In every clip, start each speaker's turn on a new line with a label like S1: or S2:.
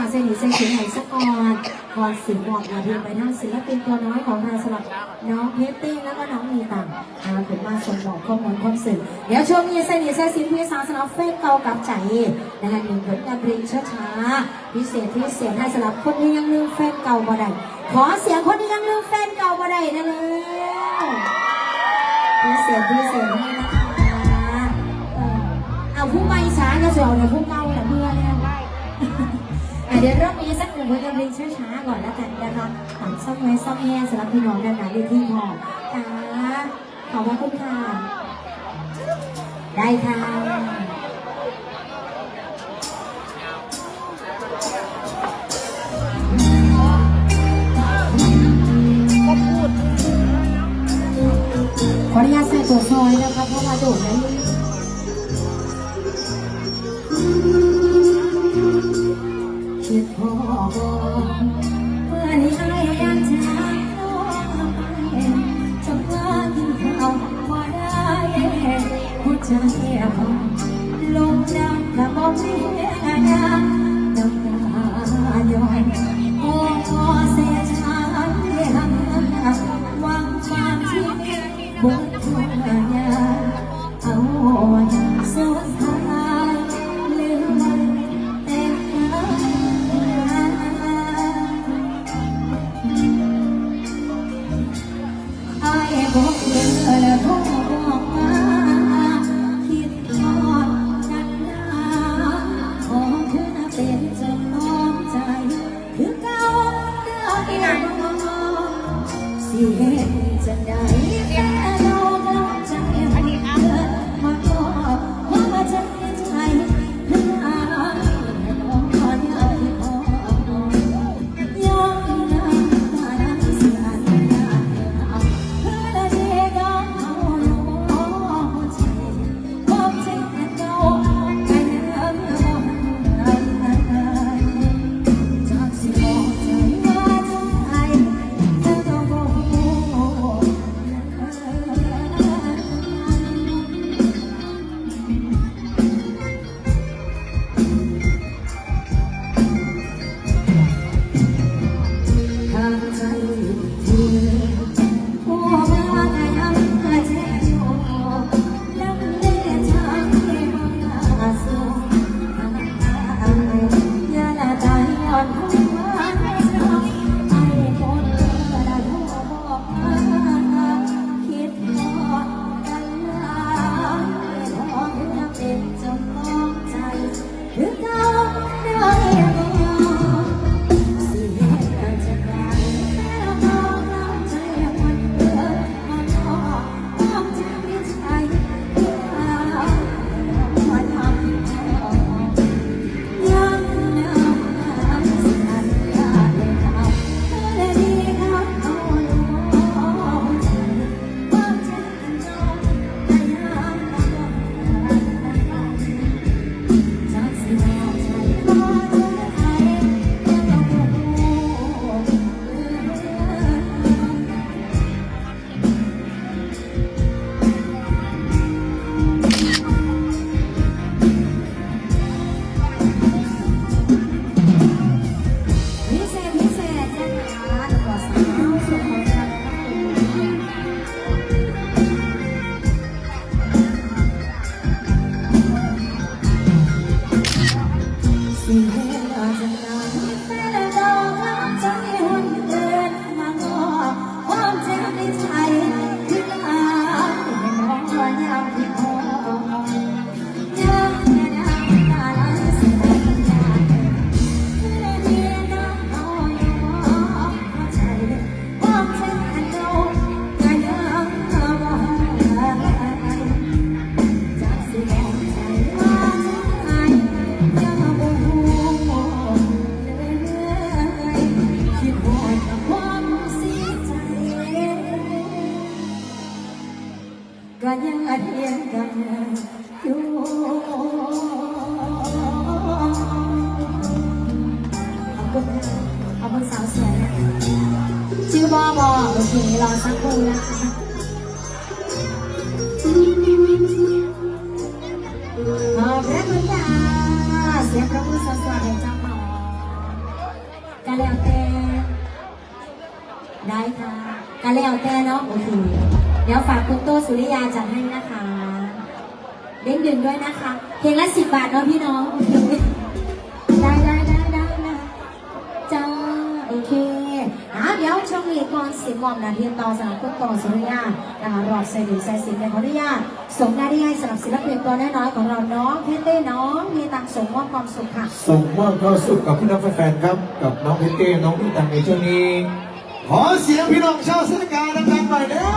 S1: าเสาๆเสนิเสนเสียงไหนสักก่อนก่อนสิบบอกนาทีไปทางศิลปินตัวน้อยของเราสำหรับน้องเพชรตี้แล้วก็น้องมีตังค์นะคะผมมาส่งบอกข้อมูลความสื่อเดี๋ยวช่วงนี้เสนิเสนสินพิสาสำหรับเฟซเก่ากับใจนะคะหนึ่งผลงานเพลงช้าๆพิเศษพิเศษให้สำหรับคนที่ยังลืมแฟนเก่าบ่ได้ขอเสียงคนที่ยังลืมแฟนเก่าบ่ได้นะแล้วพิเศษพิเศษให้นะคะเอาผู้ไม่ช้าก็จะเอาเนี่ยผู้เก่าเนี่ยเพื่อนเนี่ย อะเดี๋ยวเริ่มมีสักหนึ่งเพลงเพลงช้าๆก่อนแล้วกันนะคะถามซ่อมไว้ซ่อมแย่สำหรับพี่น้องด้านหน้าเวทีพอจ้าขอบพระคุณค่ะ ได้ค่ะขออนุญาตใส่ตัวซอยนะคะเพราะว่าโดดแล้วลูก คิดพอบอกเมื่อนี้ไอ้ยังช้าน้องไปจนว่ากินข้าวบ่ได้หัวใจอ่อนลงน้ำกระบอกเสียน้ำน้ำ รอสักคนนะคะขอบพระคุณค่เสียงพระคุณสวัสดีเจ้าหมอกะแล้วแต่ได้ค่ะกะแล้วแต่เนาะโอเคเดี๋ยวฝากคุณโตสุริยาจัดให้นะคะเด้งดึงด้วยนะคะ เพลงละสิบบาทเนาะพี่น้อง แล้วช่วงนี้ก่อนสิบมอมนาทีต่อสนามพุทธต่อสุริยานะคะรอบเซนิวไซสินในขออนุญาตส่งหน้าที่ให้สำหรับศิลปินตัวน้อยของเราน้องเพชเต้น้องมีตังส่งมอบความสุขค่ะ
S2: ส่งมอบความสุขกับพี่น้องแฟนๆครับ กับน้องเพชเต้น้องมีตังในช่วงนี้ ขอเสียงพี่น้องชาวสิริกาดังๆห
S3: น่อยเด้
S4: อ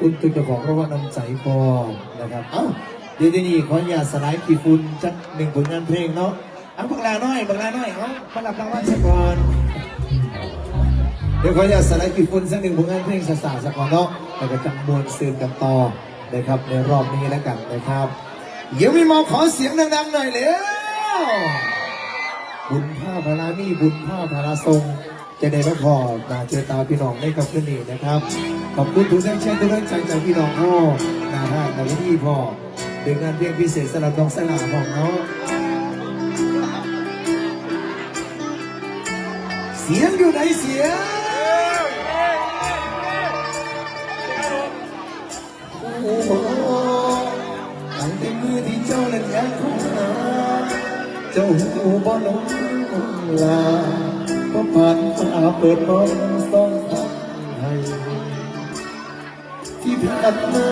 S4: คุณทุกเจ้าของเพราะว่าน้ำใจพอนะครับ เอ้าเดี๋ยวนี้ขออนุญาตสไลด์กี่ฝุ่นจักหนึ่งผลงานเพลงเนาะเอาบักลาน้อยบักลาน้อยเอามารับรางวัลสักก่อนเดี๋ยวขออนุญาตสไลด์กี่ฝุ่นสักหนึ่งผลงานเพลงสาๆสักก่อนเนาะแล้วก็จังมวลซืนกันต่อนะครับในรอบนี้แล้วกันนะครับ เดี๋ยวมีมองขอเสียงดังๆหน่อยเร็วบุญผ้าพรามีบุญผ้าพราทรง จะได้รับพอมาเจอตาพี่น้องในกับคืนนี้นะครับ ขอบคุณทุกท่านเช่นทุกท่านใจจากพี่น้องพ่อนาฮะในวันที่พ่อเป็นงานเพียงพิเศษสำหรับน้องสลาของเนาะเสียงอยู่ไหนเสียงโอ้โหตั้งแต่มือที่เจ้าเล่นงานของเราเจ้าหูบ่ลงลา ก็ผ่านฟ้าเปิดมองส่องทางให้ที่ผ่านมา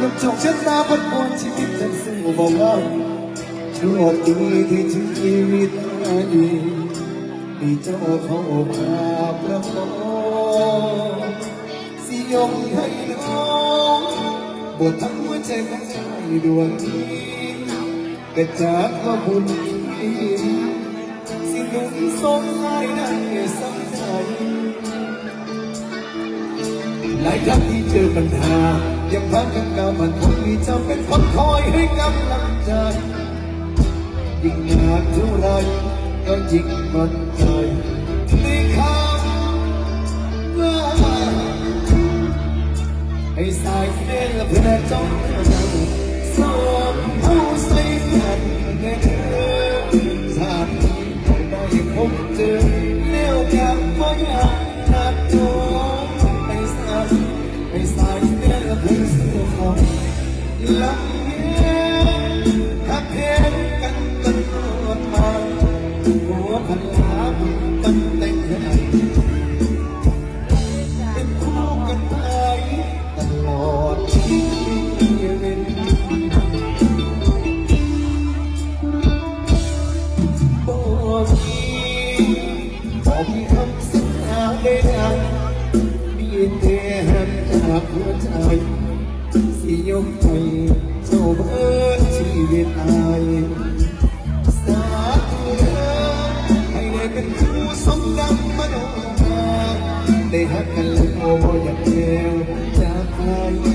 S4: ลูกจงชะตาบนบนชีวิตฉันสู้บ่ไหวโชคดีที่ชีวิตมาดีมีเจ้าเขาพาประคองสิยกให้น้องบททั้งหัวใจของใจดวงนี้กระจากว่าบุญ สิ่งหนึ่งสงสัยได้สงสัยหลายครั้งที่เจอปัญหา ยังพักกันกามันคงมีเจ้าเป็นคนคอยให้กำลังใจยิ่งนานเท่าไรก็ยิ่งมั่นใจในคำว่าให้สายเส้นและเพื่อนจ้อง พันลาบุญตั้งแต่งให้เป็นคู่กันไปตลอดชีวิตบ่มีบ่มีคำสัญญาใดๆมีแต่หันจากหัวใจสิยกให้เจ้าเบิดชีวิตอาย สมดังมโนราได้หักกันแล้วอยากแก้วจากไป